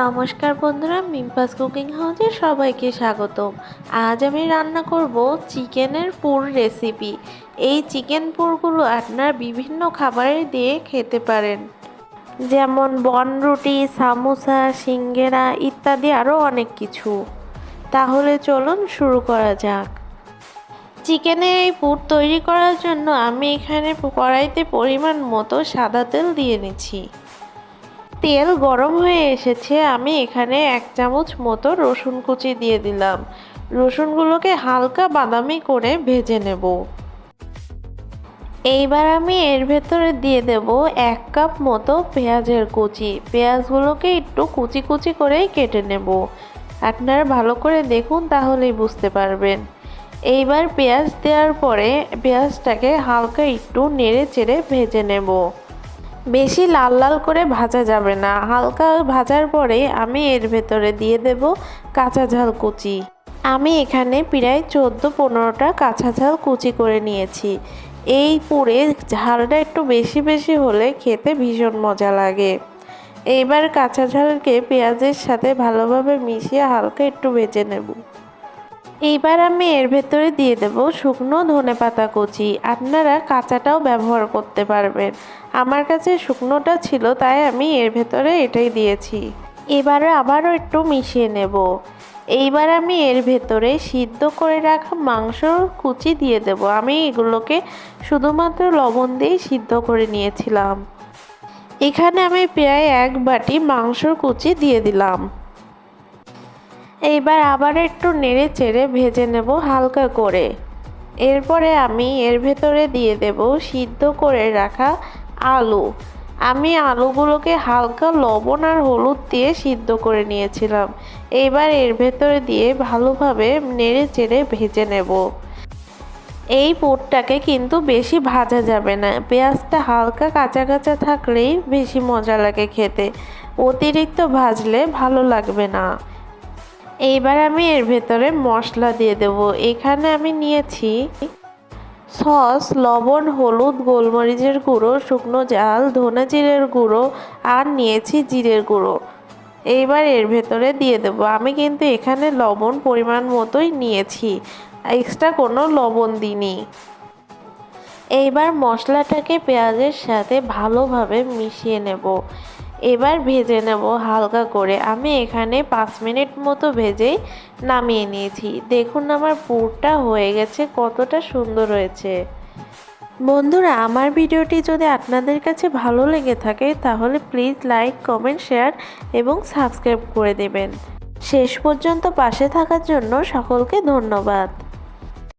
নমস্কার বন্ধুরা মিম্পাস কুকিং হাউসে সবাইকে স্বাগতম। আজ আমি রান্না করব চিকেনের পুর রেসিপি। এই চিকেন পুরগুলো আপনার বিভিন্ন খাবারে দিয়ে খেতে পারেন। যেমন বনরুটি সামোসা, সিঙ্গেরা ইত্যাদি আরও অনেক কিছু। তাহলে চলুন শুরু করা যাক। চিকেনের এই পুর তৈরি করার জন্য আমি এখানে কড়াইতে পরিমাণ মতো সাদা তেল দিয়ে নিচ্ছি। তেল গরম হয়ে এসেছে, আমি এখানে এক চামচ মতো রসুন কুচি দিয়ে দিলাম। রসুনগুলোকে হালকা বাদামি করে ভেজে নেব। এইবার আমি এর ভেতরে দিয়ে দেব এক কাপ মতো পেঁয়াজের কুচি। পেঁয়াজগুলোকে একটু কুচি কুচি করেই কেটে নেব। আপনারা ভালো করে দেখুন, তাহলেই বুঝতে পারবেন। এইবার পেঁয়াজ দেওয়ার পরে পেঁয়াজটাকে হালকা একটু নেড়ে চেড়ে ভেজে নেব। বেশি লাল লাল করে ভাজা যাবে না। হালকা ভাজার পরে আমি এর ভেতরে দিয়ে দেব কাঁচা ঝাল কুচি। আমি এখানে প্রায় চোদ্দ পনেরোটা কাঁচা ঝাল কুচি করে নিয়েছি। এই পুরে ঝালটা একটু বেশি বেশি হলে খেতে ভীষণ মজা লাগে। এইবার কাঁচা ঝালকে পেঁয়াজের সাথে ভালোভাবে মিশিয়ে হালকা একটু ভেজে নেব। এইবার আমি এর ভেতরে দিয়ে দেব শুকনো ধনে পাতা কুচি। আপনারা কাঁচাটাও ব্যবহার করতে পারবেন। আমার কাছে শুকনোটা ছিল, তাই আমি এর ভেতরে এটাই দিয়েছি। এবারে আবারও একটু মিশিয়ে নেব। এইবার আমি এর ভেতরে সিদ্ধ করে রাখা মাংস কুচি দিয়ে দেব। আমি এগুলোকে শুধুমাত্র লবণ দিয়েই সিদ্ধ করে নিয়েছিলাম। এখানে আমি প্রায় এক বাটি মাংসর কুচি দিয়ে দিলাম। এইবার আবার একটু নেড়ে চেড়ে ভেজে নেব হালকা করে। এরপরে আমি এর ভেতরে দিয়ে দেব সিদ্ধ করে রাখা আলু। আমি আলুগুলোকে হালকা লবণ আর হলুদ দিয়ে সিদ্ধ করে নিয়েছিলাম। এইবার এর ভেতরে দিয়ে ভালোভাবে নেড়ে চেড়ে ভেজে নেব। এই পোটটাকে কিন্তু বেশি ভাজা যাবে না। পেঁয়াজটা হালকা কাঁচা কাঁচা থাকলেই বেশি মজা লাগে খেতে। অতিরিক্ত ভাজলে ভালো লাগবে না। এইবার আমি এর ভেতরে মশলা দিয়ে দেব। এখানে আমি নিয়েছি সস, লবণ, হলুদ, গোলমরিচের গুঁড়ো, শুকনো জাল, ধনে জিরের গুঁড়ো আর নিয়েছি জিরের গুঁড়ো। এইবার এর ভেতরে দিয়ে দেব। আমি কিন্তু এখানে লবণ পরিমাণ মতোই নিয়েছি। এক্সট্রা কোনো লবণ দিইনি। এইবার মশলাটাকে পেঁয়াজের সাথে ভালোভাবে মিশিয়ে নেব। এবার ভেজে নেব হালকা করে। আমি এখানে পাঁচ মিনিট মতো ভেজেই নামিয়ে নিয়েছি। দেখুন আমার পুরটা হয়ে গেছে, কতটা সুন্দর হয়েছে। বন্ধুরা, আমার ভিডিওটি যদি আপনাদের কাছে ভালো লেগে থাকে, তাহলে প্লিজ লাইক, কমেন্ট, শেয়ার এবং সাবস্ক্রাইব করে দেবেন। শেষ পর্যন্ত পাশে থাকার জন্য সকলকে ধন্যবাদ।